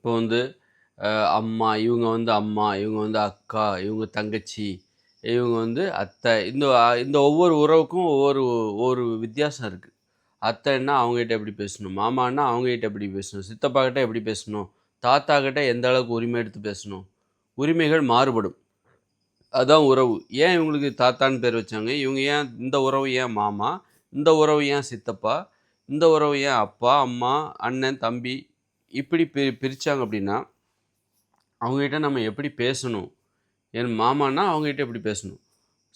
இப்போ வந்து அம்மா இவங்க வந்து அம்மா இவங்க வந்து அக்கா இவங்க தங்கச்சி இவங்க வந்து அத்தை இந்த இந்த ஒவ்வொரு உறவுக்கும் ஒவ்வொரு ஒவ்வொரு வித்தியாசம் இருக்குது அத்தைன்னா அவங்ககிட்ட எப்படி பேசணும்? மாமான்னா அவங்ககிட்ட எப்படி பேசணும்? சித்தப்பா கிட்ட எப்படி பேசணும்? தாத்தா கிட்ட எந்த அளவுக்கு உரிமை எடுத்து பேசணும்? உரிமைகள் மாறுபடும். அதுதான் உறவு. ஏன் இவங்களுக்கு தாத்தான்னு பேர் வச்சாங்க? இவங்க ஏன் இந்த உறவு ஏன் மாமா? இந்த உறவு ஏன் சித்தப்பா? இந்த உறவு ஏன் அப்பா அம்மா அண்ணன் தம்பி இப்படி பி பிரித்தாங்க அப்படின்னா அவங்ககிட்ட நம்ம எப்படி பேசணும்? என் மாமானா அவங்ககிட்ட எப்படி பேசணும்?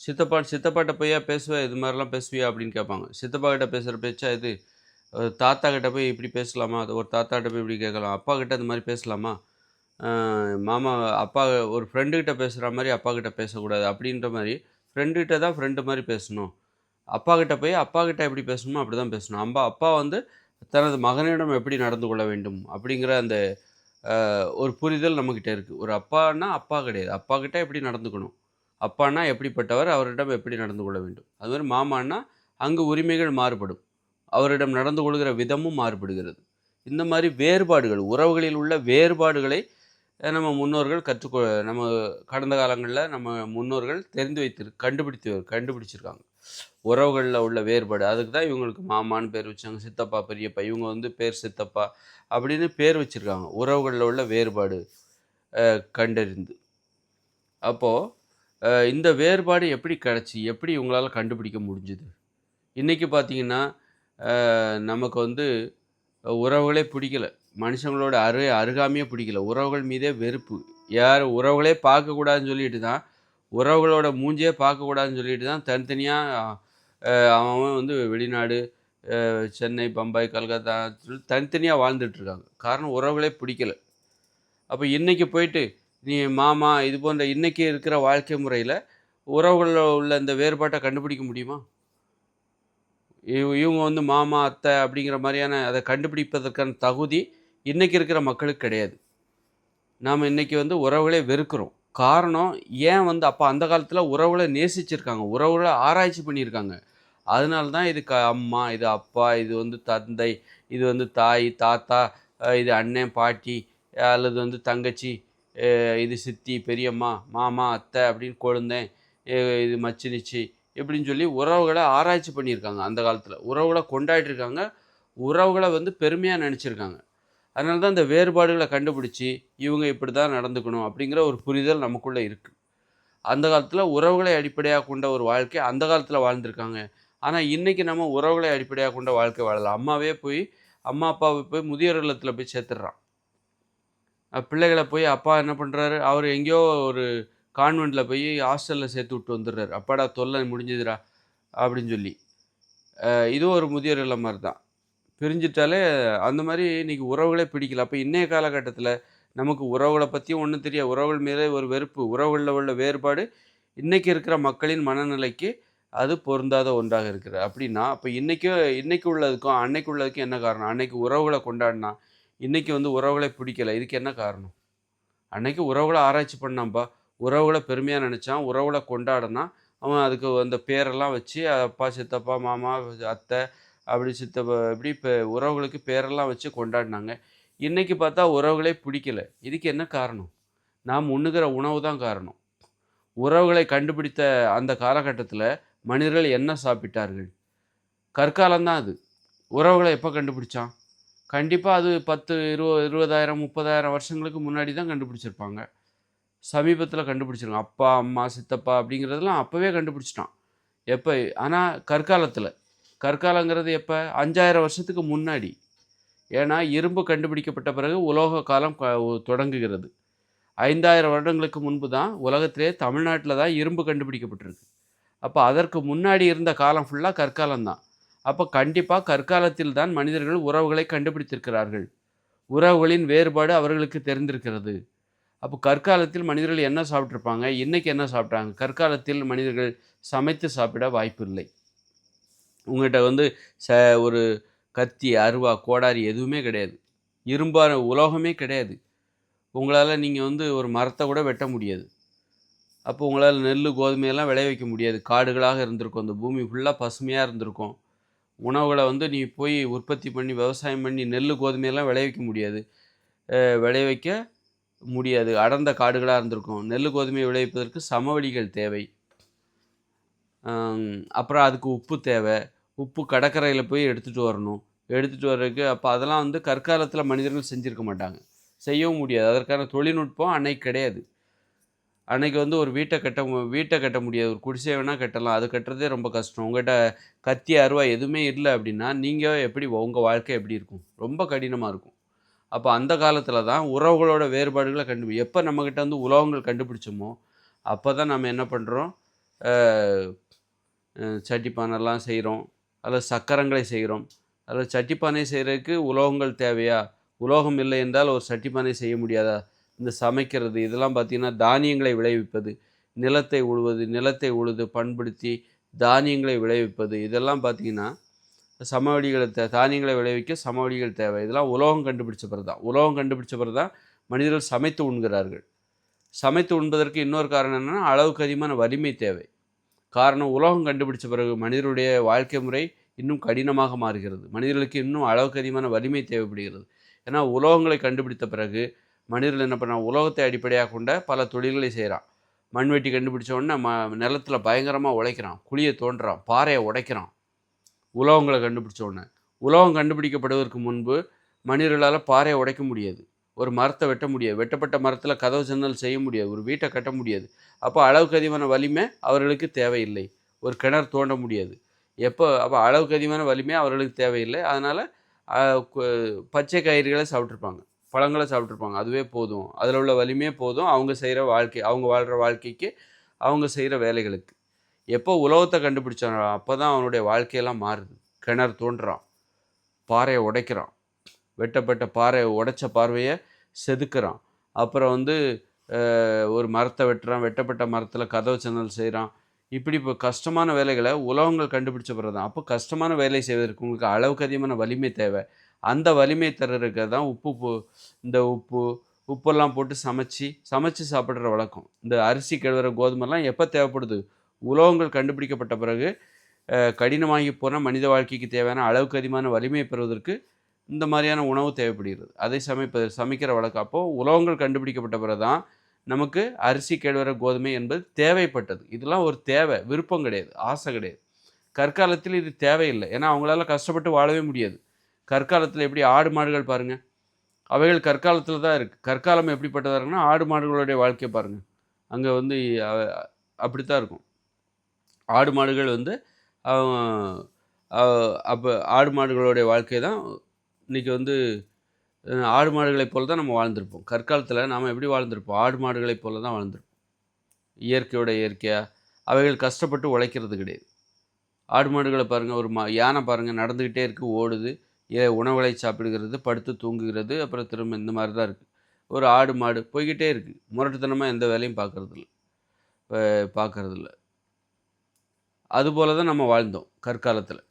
சித்தப்பா சித்தப்பாட்ட போய் பேசுவா? இது மாதிரிலாம் பேசுவியா அப்படின்னு கேட்பாங்க. சித்தப்பா கிட்ட பேசுகிற பேச்சா இது? தாத்தா கிட்ட போய் இப்படி பேசலாமா? அது ஒரு தாத்தா கிட்ட போய் இப்படி கேட்கலாம். அப்பா கிட்ட அது மாதிரி பேசலாமா? மாமா அப்பா ஒரு ஃப்ரெண்டுக்கிட்ட பேசுகிற மாதிரி அப்பா கிட்ட பேசக்கூடாது. அப்படின்ற மாதிரி ஃப்ரெண்டுக்கிட்ட தான் ஃப்ரெண்டு மாதிரி பேசணும். அப்பா கிட்ட போய் அப்பா கிட்ட எப்படி பேசணுமோ அப்படி தான் பேசணும். அம்மா அப்பா வந்து தனது மகனிடம் எப்படி நடந்து கொள்ள வேண்டும் அப்படிங்கிற அந்த ஒரு புரிதல் நம்மக்கிட்ட இருக்குது ஒரு அப்பான்னா அப்பா கிடையாது. அப்பா கிட்ட எப்படி நடந்துக்கணும்? அப்பான்னா எப்படிப்பட்டவர் அவரிடம் எப்படி நடந்து கொள்ள வேண்டும்? அது மாதிரி மாமான்னா அங்கு உரிமைகள் மாறுபடும். அவரிடம் நடந்து கொள்கிற விதமும் மாறுபடுகிறது. இந்த மாதிரி வேறுபாடுகள் உறவுகளில் உள்ள வேறுபாடுகளை நம்ம முன்னோர்கள் கற்றுக்கொ நம்ம கடந்த காலங்களில் நம்ம முன்னோர்கள் தெரிந்து வைத்து கண்டுபிடித்து கண்டுபிடிச்சிருக்காங்க. உறவுகளில் உள்ள வேறுபாடு. அதுக்கு தான் இவங்களுக்கு மாமான்னு பேர் வச்சாங்க சித்தப்பா பெரியப்பா. இவங்க வந்து பேர் சித்தப்பா அப்படின்னு பேர் வச்சுருக்காங்க. உறவுகளில் உள்ள வேறுபாடு கண்டறிந்து. அப்போது இந்த வேறுபாடு எப்படி கிடச்சி எப்படி இவங்களால் கண்டுபிடிக்க முடிஞ்சுது? இன்றைக்கி பார்த்திங்கன்னா நமக்கு வந்து உறவுகளே பிடிக்கல. மனுஷங்களோட அரு அருகாமையே பிடிக்கல. உறவுகள் மீதே வெறுப்பு. யார் உறவுகளே பார்க்கக்கூடாதுன்னு சொல்லிட்டு தான் உறவுகளோட மூஞ்சியே பார்க்கக்கூடாதுன்னு சொல்லிட்டு தான் தனித்தனியாக அவன் அவன் வந்து வெளிநாடு சென்னை பம்பாய் கல்கத்தா சொல்லி தனித்தனியாக வாழ்ந்துட்டுருக்காங்க காரணம் உறவுகளே பிடிக்கல. அப்போ இன்றைக்கி போயிட்டு நீ மாமா இது போன்ற இன்றைக்கி இருக்கிற வாழ்க்கை முறையில் உறவுகளில் உள்ள இந்த வேறுபாட்டை கண்டுபிடிக்க முடியுமா? இவ- இவங்க வந்து மாமா அத்தை அப்படிங்கிற மாதிரியான அதை கண்டுபிடிப்பதற்கான தகுதி இன்றைக்கி இருக்கிற மக்களுக்கு கிடையாது. நாம் இன்றைக்கி வந்து உறவுகளே வெறுக்கிறோம். காரணம் ஏன் வந்து அப்போ அந்த காலத்தில் உறவுகளை நேசிச்சிருக்காங்க உறவுகளை ஆராய்ச்சி பண்ணியிருக்காங்க. அதனால தான் இது க அம்மா இது அப்பா இது வந்து தந்தை இது வந்து தாய் தாத்தா இது அண்ணன் பாட்டி அல்லது வந்து தங்கச்சி இது சித்தி பெரியம்மா மாமா அத்தை அப்படின்னு கொழுந்தேன் இது மச்சினிச்சி இப்படின்னு சொல்லி உறவுகளை ஆராய்ச்சி பண்ணியிருக்காங்க அந்த காலத்தில். உறவுகளை கொண்டாடிருக்காங்க உறவுகளை வந்து பெருமையாக நினச்சிருக்காங்க. அதனால தான் இந்த வேறுபாடுகளை கண்டுபிடிச்சி இவங்க இப்படி தான் நடந்துக்கணும் அப்படிங்கிற ஒரு புரிதல் நமக்குள்ளே இருக்குது அந்த காலத்தில் உறவுகளை அடிப்படையாக கொண்ட ஒரு வாழ்க்கை அந்த காலத்தில் வாழ்ந்திருக்காங்க. ஆனால் இன்றைக்கி நம்ம உறவுகளை அடிப்படையாக கொண்ட வாழ்க்கை வாழலாம். அம்மாவே போய் அம்மா அப்பாவை போய் முதியோர் இல்லத்தில் போய் சேர்த்துடுறான். பிள்ளைகளை போய் அப்பா என்ன பண்ணுறாரு அவர் எங்கேயோ ஒரு கான்வெண்ட்டில் போய் ஹாஸ்டலில் சேர்த்து விட்டு வந்துடுறாரு. அப்பாடா தொல்லை முடிஞ்சதுடா அப்படின்னு சொல்லி. இதுவும் ஒரு முதியோர் இல்லம் மாதிரி தான் பிரிஞ்சிட்டாலே அந்த மாதிரி இன்றைக்கி உறவுகளே பிடிக்கல. அப்போ இன்றைய காலகட்டத்தில் நமக்கு உறவுகளை பற்றியும் ஒன்றும் தெரியாது. உறவுகள் மீதே ஒரு வெறுப்பு உறவுகளில் உள்ள வேறுபாடு இன்றைக்கி இருக்கிற மக்களின் மனநிலைக்கு அது பொருந்தாத ஒன்றாக இருக்கிறது. அப்படின்னா அப்போ இன்றைக்கி இன்றைக்கு உள்ளதுக்கும் அன்னைக்கு உள்ளதுக்கும் என்ன காரணம்? அன்னைக்கு உறவுகளை கொண்டாடினா இன்றைக்கி வந்து உறவுகளை பிடிக்கல. இதுக்கு என்ன காரணம்? அன்னைக்கு உறவுகளை ஆராய்ச்சி பண்ணாம்பா உறவுகளை பெருமையாக நினச்சான். உறவுகளை கொண்டாடினா அவன் அதுக்கு அந்த பேரெல்லாம் வச்சு அப்பா சித்தப்பா மாமா அத்தை அப்படி சித்தப்பா இப்படி இப்போ உறவுகளுக்கு பேரெல்லாம் வச்சு கொண்டாடினாங்க. இன்றைக்கி பார்த்தா உறவுகளே பிடிக்கல. இதுக்கு என்ன காரணம்? நாம் உண்ணுகிற உணவு தான் காரணம். உறவுகளை கண்டுபிடித்த அந்த காலகட்டத்தில் மனிதர்கள் என்ன சாப்பிட்டார்கள்? கற்காலம்தான் அது. உறவுகளை எப்போ கண்டுபிடிச்சான்? கண்டிப்பாக அது பத்து இருபது இருபதாயிரம் முப்பதாயிரம் வருஷங்களுக்கு முன்னாடி தான் கண்டுபிடிச்சிருப்பாங்க. சமீபத்தில் கண்டுபிடிச்சிருக்காங்க. அப்பா அம்மா சித்தப்பா அப்படிங்கிறதெல்லாம் அப்போவே கண்டுபிடிச்சிட்டான். எப்போ? ஆனால் கற்காலத்தில். கற்காலங்கிறது எப்போ? அஞ்சாயிரம் வருஷத்துக்கு முன்னாடி. ஏன்னா இரும்பு கண்டுபிடிக்கப்பட்ட பிறகு உலோக காலம் தொடங்குகிறது. ஐந்தாயிரம் வருடங்களுக்கு முன்பு தான் உலகத்திலே தமிழ்நாட்டில் தான் இரும்பு கண்டுபிடிக்கப்பட்டிருக்கு. அப்போ அதற்கு முன்னாடி இருந்த காலம் ஃபுல்லாக கற்காலம் தான். அப்போ கண்டிப்பாக கற்காலத்தில் தான் மனிதர்கள் உறவுகளை கண்டுபிடித்திருக்கிறார்கள். உறவுகளின் வேறுபாடு அவர்களுக்கு தெரிந்திருக்கிறது. அப்போ கற்காலத்தில் மனிதர்கள் என்ன சாப்பிட்ருப்பாங்க இன்றைக்கி என்ன சாப்பிட்டாங்க? கற்காலத்தில் மனிதர்கள் சமைத்து சாப்பிட வாய்ப்பில்லை. உங்கள்கிட்ட வந்து ச ஒரு கத்தி அருவா கோடாரி எதுவுமே கிடையாது. இரும்பான உலோகமே கிடையாது. உங்களால் நீங்கள் வந்து ஒரு மரத்தை கூட வெட்ட முடியாது. அப்போ உங்களால் நெல் கோதுமையெல்லாம் விளைய வைக்க முடியாது. காடுகளாக இருந்திருக்கும். அந்த பூமி ஃபுல்லாக பசுமையாக இருந்திருக்கும். உணவுகளை வந்து நீ போய் உற்பத்தி பண்ணி விவசாயம் பண்ணி நெல் கோதுமையெல்லாம் விளைய வைக்க முடியாது. விளைவிக்க முடியாது. அடர்ந்த காடுகளாக இருந்திருக்கும். நெல் கோதுமையை விளைவிப்பதற்கு சமவெளிகள் தேவை. அப்புறம் அதுக்கு உப்பு தேவை. உப்பு கடற்கரையில் போய் எடுத்துகிட்டு வரணும். எடுத்துகிட்டு வர்றதுக்கு அப்போ அதெல்லாம் வந்து கற்காலத்தில் மனிதர்கள் செஞ்சுருக்க மாட்டாங்க. செய்யவும் முடியாது. அதற்கான தொழில்நுட்பம் அன்னைக்கு கிடையாது. அன்னைக்கு வந்து ஒரு வீட்டை கட்ட மு- வீட்டை கட்ட முடியாது. ஒரு குடிசை வேணால் கட்டலாம். அது கட்டுறதே ரொம்ப கஷ்டம். உங்கள்கிட்ட கத்தி அருவா எதுவுமே இல்லை அப்படின்னா நீங்கள் எப்படி உங்கள் வாழ்க்கை எப்படி இருக்கும்? ரொம்ப கடினமாக இருக்கும். அப்போ அந்த காலத்தில் தான் உறவுகளோட வேறுபாடுகளை கண்டு எப்போ நம்மக்கிட்ட வந்து உலகங்கள் கண்டுபிடிச்சோமோ அப்போ தான் நம்ம என்ன பண்ணுறோம் சட்டிப்பானெல்லாம் செய்கிறோம் அல்லது சக்கரங்களை செய்கிறோம். அல்லது சட்டிப்பானை செய்கிறதுக்கு உலோகங்கள் தேவையா? உலோகம் இல்லை என்றால் ஒரு சட்டிப்பானை செய்ய முடியாதா? இந்த சமைக்கிறது இதெல்லாம் பார்த்திங்கன்னா தானியங்களை விளைவிப்பது. நிலத்தை உழுவது நிலத்தை உழுது பண்படுத்தி தானியங்களை விளைவிப்பது. இதெல்லாம் பார்த்திங்கன்னா சமவெளிகளை தே தானியங்களை விளைவிக்க சமவெளிகள் தேவை. இதெல்லாம் உலோகம் கண்டுபிடிச்ச பிறகு தான். உலோகம் கண்டுபிடிச்ச பிறகு தான் மனிதர்கள் சமைத்து உண்கிறார்கள். சமைத்து உண்பதற்கு இன்னொரு காரணம் என்னென்னா அளவுக்கு அதிகமான வலிமை தேவை. காரணம் உலோகம் கண்டுபிடிச்ச பிறகு மனிதருடைய வாழ்க்கை முறை இன்னும் கடினமாக மாறுகிறது. மனிதர்களுக்கு இன்னும் அளவுக்கு அதிகமான வலிமை தேவைப்படுகிறது. ஏன்னா உலோகங்களை கண்டுபிடித்த பிறகு மனிதர்கள் என்ன பண்ணால் உலோகத்தை அடிப்படையாக கொண்ட பல தொழில்களை செய்கிறான் மண்வெட்டி கண்டுபிடிச்ச உடனே ம நிலத்தில் பயங்கரமாக உழைக்கிறான். குழியை தோண்டுறான் பாறையை உடைக்கிறான். உலோகங்களை கண்டுபிடிச்ச உடனே. உலோகம் கண்டுபிடிக்கப்படுவதற்கு முன்பு மனிதர்களால் பாறையை உடைக்க முடியாது. ஒரு மரத்தை வெட்ட முடியாது. வெட்டப்பட்ட மரத்தில் கதவு ஜன்னல் செய்ய முடியாது. ஒரு வீட்டை கட்ட முடியாது. அப்போ அளவுக்கு அதிகமான வலிமை அவர்களுக்கு தேவையில்லை. ஒரு கிணறு தோண்ட முடியாது. எப்போ அப்போ அளவுக்கு அதிகமான வலிமை அவர்களுக்கு தேவையில்லை. அதனால் பச்சை காய்கறிகளை சாப்பிட்ருப்பாங்க பழங்களை சாப்பிட்ருப்பாங்க அதுவே போதும். அதில் உள்ள வலிமையே போதும். அவங்க செய்கிற வாழ்க்கை அவங்க வாழ்கிற வாழ்க்கைக்கு அவங்க செய்கிற வேலைகளுக்கு. எப்போ உலகத்தை கண்டுபிடிச்சானோ அப்போ தான் அவனுடைய வாழ்க்கையெல்லாம் மாறுது. கிணறு தோண்டுறான். பாறையை உடைக்கிறான். வெட்டப்பட்ட பாறையை உடைச்ச பார்வையை செதுக்கிறான். அப்புறம் வந்து ஒரு மரத்தை வெட்டுறான் வெட்டப்பட்ட மரத்தில் கதவு சந்தல் செய்கிறான் இப்படி இப்போ கஷ்டமான வேலைகளை உலகங்கள் கண்டுபிடிச்ச பிறகு தான் அப்போ கஷ்டமான வேலை செய்வதற்கு உங்களுக்கு அளவுக்கு அதிகமான வலிமை தேவை. அந்த வலிமை தர்றதுக்கு தான் உப்பு போ- இந்த உப்பு உப்பெல்லாம் போட்டு சமைச்சு சமைச்சு சாப்பிட்ற வழக்கம். இந்த அரிசி கழுவுற கோதுமைலாம் எப்போ தேவைப்படுது? உலோகங்கள் கண்டுபிடிக்கப்பட்ட பிறகு கடினமாகி போன மனித வாழ்க்கைக்கு தேவையான அளவுக்கு அதிகமான வலிமையை பெறுவதற்கு இந்த மாதிரியான உணவு தேவைப்படுகிறது. அதை சமைப்பது சமைக்கிற வழக்கம் அப்போது உலோகங்கள் கண்டுபிடிக்கப்பட்ட பிறகு தான் நமக்கு அரிசி கேழ்வர கோதுமை என்பது தேவைப்பட்டது. இதெல்லாம் ஒரு தேவை விருப்பம் கிடையாது ஆசை கிடையாது. கற்காலத்தில் இது தேவையில்லை. ஏன்னா அவங்களால கஷ்டப்பட்டு வாழவே முடியாது. கற்காலத்தில் எப்படி ஆடு மாடுகள் பாருங்கள் அவைகள் கற்காலத்தில் தான் இருக்குது கற்காலம் எப்படிப்பட்டதாக இருக்குன்னா ஆடு மாடுகளுடைய வாழ்க்கையை பாருங்கள் அங்கே வந்து அப்படி அப்படித்தான் இருக்கும். ஆடு மாடுகள் வந்து அப்போ ஆடு மாடுகளுடைய வாழ்க்கை தான் இன்றைக்கி வந்து ஆடு மாடுகளைப் போல தான் நம்ம வாழ்ந்திருப்போம். கற்காலத்தில் நாம் எப்படி வாழ்ந்திருப்போம்? ஆடு மாடுகளைப் போல தான் வாழ்ந்திருப்போம். இயற்கையோட இயற்கையாக அவைகள் கஷ்டப்பட்டு உழைக்கிறது கிடையாது. ஆடு மாடுகளை பாருங்கள் ஒரு மா யானை பாருங்கள் நடந்துக்கிட்டே இருக்குது ஓடுது. ஏ உணவுகளை சாப்பிடுகிறது படுத்து தூங்குகிறது அப்புறம் திரும்ப இந்த மாதிரி தான் இருக்குது ஒரு ஆடு மாடு போய்கிட்டே இருக்குது முரட்டுத்தனமாக எந்த வேலையும் பார்க்கறதில்ல. பார்க்கறதில்ல. அதுபோல தான் நம்ம வாழ்ந்தோம் கற்காலத்தில்.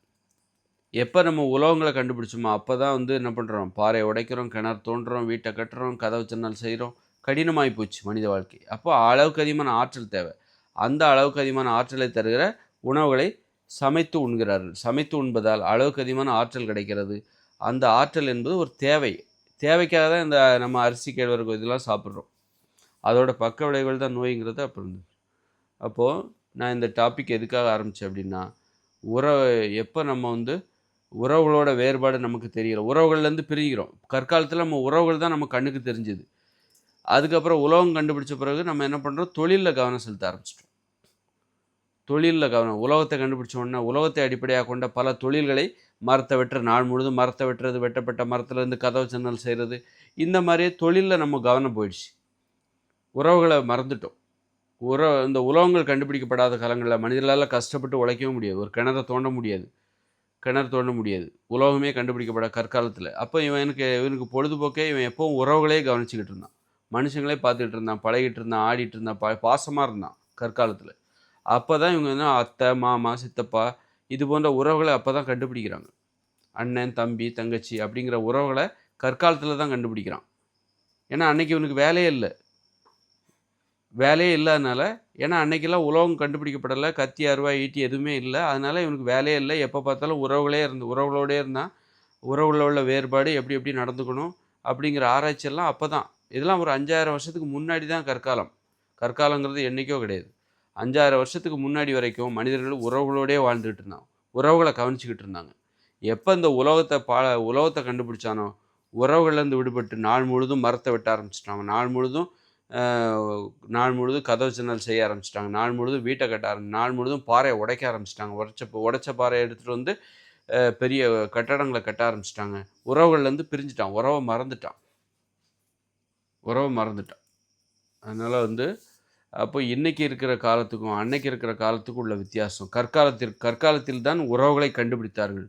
எப்போ நம்ம உலோகங்களை கண்டுபிடிச்சோமோ அப்போ தான் வந்து என்ன பண்ணுறோம் பாறை உடைக்கிறோம் கிணறு தோண்டுறோம் வீட்டை கட்டுறோம் கதவு சின்னல் செய்கிறோம் கடினமாகி போச்சு மனித வாழ்க்கை. அப்போ அளவுக்கு அதிகமான ஆற்றல் தேவை. அந்த அளவுக்கு அதிகமான ஆற்றலை தருகிற உணவுகளை சமைத்து உண்கிறார்கள். சமைத்து உண்பதால் அளவுக்கு அதிகமான ஆற்றல் கிடைக்கிறது. அந்த ஆற்றல் என்பது ஒரு தேவை. தேவைக்காக தான் இந்த நம்ம அரிசி கேழ்வரகு இதெல்லாம் சாப்பிட்றோம். அதோட பக்க விளைவுகள் தான் நோய்ங்கிறது அப்புறம் இருந்தது அப்போது நான் இந்த டாபிக் எதுக்காக ஆரம்பித்தேன் அப்படின்னா உறவு எப்போ நம்ம வந்து உறவுகளோட வேறுபாடு நமக்கு தெரியல. உறவுகள்லேருந்து பிரிகிறோம். கற்காலத்தில் நம்ம உறவுகள் தான் நம்ம கண்ணுக்கு தெரிஞ்சுது. அதுக்கப்புறம் உலகம் கண்டுபிடிச்ச பிறகு நம்ம என்ன பண்ணுறோம் தொழிலில் கவனம் செலுத்த ஆரம்பிச்சிட்டோம். தொழிலில் கவனம். உலகத்தை கண்டுபிடிச்ச உடனே உலகத்தை அடிப்படையாக கொண்ட பல தொழில்களை மரத்தை வெட்டுற நாள் முழுதும் மரத்தை வெட்டுறது வெட்டப்பட்ட மரத்துலேருந்து கதவு சன்னல் செய்கிறது இந்த மாதிரியே தொழிலில் நம்ம கவனம் போயிடுச்சு. உறவுகளை மறந்துட்டோம். உற இந்த உலகங்கள் கண்டுபிடிக்கப்படாத காலங்களில் மனிதர்களால் கஷ்டப்பட்டு உழைக்கவும் முடியாது. ஒரு கிணறை தோண்ட முடியாது. கிணறு தோண்ட முடியாது. உலோகமே கண்டுபிடிக்கப்பட கற்காலத்தில். அப்போ இவனுக்கு இவனுக்கு பொழுதுபோக்கே இவன் எப்போவும் உறவுகளே கவனிச்சுக்கிட்டு இருந்தான். மனுஷங்களே பார்த்துக்கிட்டு இருந்தான் பழகிட்டு இருந்தான் ஆடிட்டு இருந்தான் ப பாசமாக இருந்தான் கற்காலத்தில். அப்போ தான் இவங்க வந்து அத்தை மாமா சித்தப்பா இது போன்ற உறவுகளை அப்போ தான் கண்டுபிடிக்கிறாங்க. அண்ணன் தம்பி தங்கச்சி அப்படிங்கிற உறவுகளை கற்காலத்தில் தான் கண்டுபிடிக்கிறான். ஏன்னா அன்னைக்கு இவனுக்கு வேலையே இல்லை. வேலையே இல்லாதனால ஏன்னா அன்னைக்கெல்லாம் உலகம் கண்டுபிடிக்கப்படலை. கத்தி அருவா ஈட்டி எதுவுமே இல்லை. அதனால் இவனுக்கு வேலையே இல்லை. எப்போ பார்த்தாலும் உறவுகளே இருந்து உறவுகளோடே இருந்தான் உறவுகளில் உள்ள வேறுபாடு எப்படி எப்படி நடந்துக்கணும் அப்படிங்கிற ஆராய்ச்சியெல்லாம் அப்போ தான் இதெல்லாம் ஒரு அஞ்சாயிரம் வருஷத்துக்கு முன்னாடி தான் கற்காலம். கற்காலங்கிறது என்றைக்கோ கிடையாது. அஞ்சாயிரம் வருஷத்துக்கு முன்னாடி வரைக்கும் மனிதர்கள் உறவுகளோடே வாழ்ந்துக்கிட்டு இருந்தாங்க. உறவுகளை கவனிச்சிக்கிட்டு இருந்தாங்க. எப்போ இந்த உலகத்தை பா உலகத்தை கண்டுபிடிச்சானோ உறவுகள்லேருந்து விடுபட்டு நாள் முழுதும் மரத்தை வெட்ட ஆரம்பிச்சிட்டாங்க. நாள் முழுதும் நாள் முழுதும் கதவு ஜன்னல் செய்ய ஆரம்பிச்சிட்டாங்க. நாள் முழுதும் வீட்டை கட்ட ஆரம்பி நாள் முழுதும் பாறையை உடைக்க ஆரம்பிச்சிட்டாங்க. உடைச்ச உடைச்ச பாறையை எடுத்துகிட்டு வந்து பெரிய கட்டடங்களை கட்ட ஆரம்பிச்சிட்டாங்க. உறவுகள்லேருந்து பிரிஞ்சுட்டான். உறவை மறந்துட்டான். உறவை மறந்துட்டான். அதனால் வந்து அப்போ இன்றைக்கி இருக்கிற காலத்துக்கும் அன்னைக்கு இருக்கிற காலத்துக்கும் உள்ள வித்தியாசம். கற்காலத்தில் கற்காலத்தில் தான் உறவுகளை கண்டுபிடித்தார்கள்.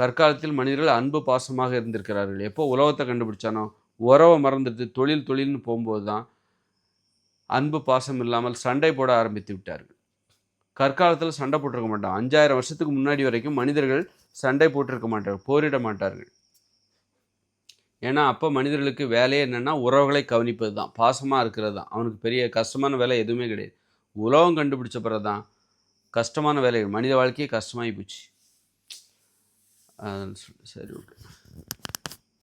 கற்காலத்தில் மனிதர்கள் அன்பு பாசமாக இருந்திருக்கிறார்கள். எப்போ உலகத்தை கண்டுபிடிச்சானோ உறவை மறந்துட்டு தொழில் தொழில்னு போகும்போது தான் அன்பு பாசம் இல்லாமல் சண்டை போட ஆரம்பித்து விட்டார்கள். கற்காலத்தில் சண்டை போட்டிருக்க மாட்டான் அஞ்சாயிரம் வருஷத்துக்கு முன்னாடி வரைக்கும் மனிதர்கள் சண்டை போட்டிருக்க மாட்டார்கள் போரிட மாட்டார்கள். ஏன்னா அப்போ மனிதர்களுக்கு வேலையே என்னென்னா உறவுகளை கவனிப்பது தான். பாசமாக இருக்கிறது தான். அவனுக்கு பெரிய கஷ்டமான வேலை எதுவுமே கிடையாது. உலகம் கண்டுபிடிச்ச பிறகு தான் கஷ்டமான வேலைகள் மனித வாழ்க்கையே கஷ்டமாகி போச்சு. சரி ஓகே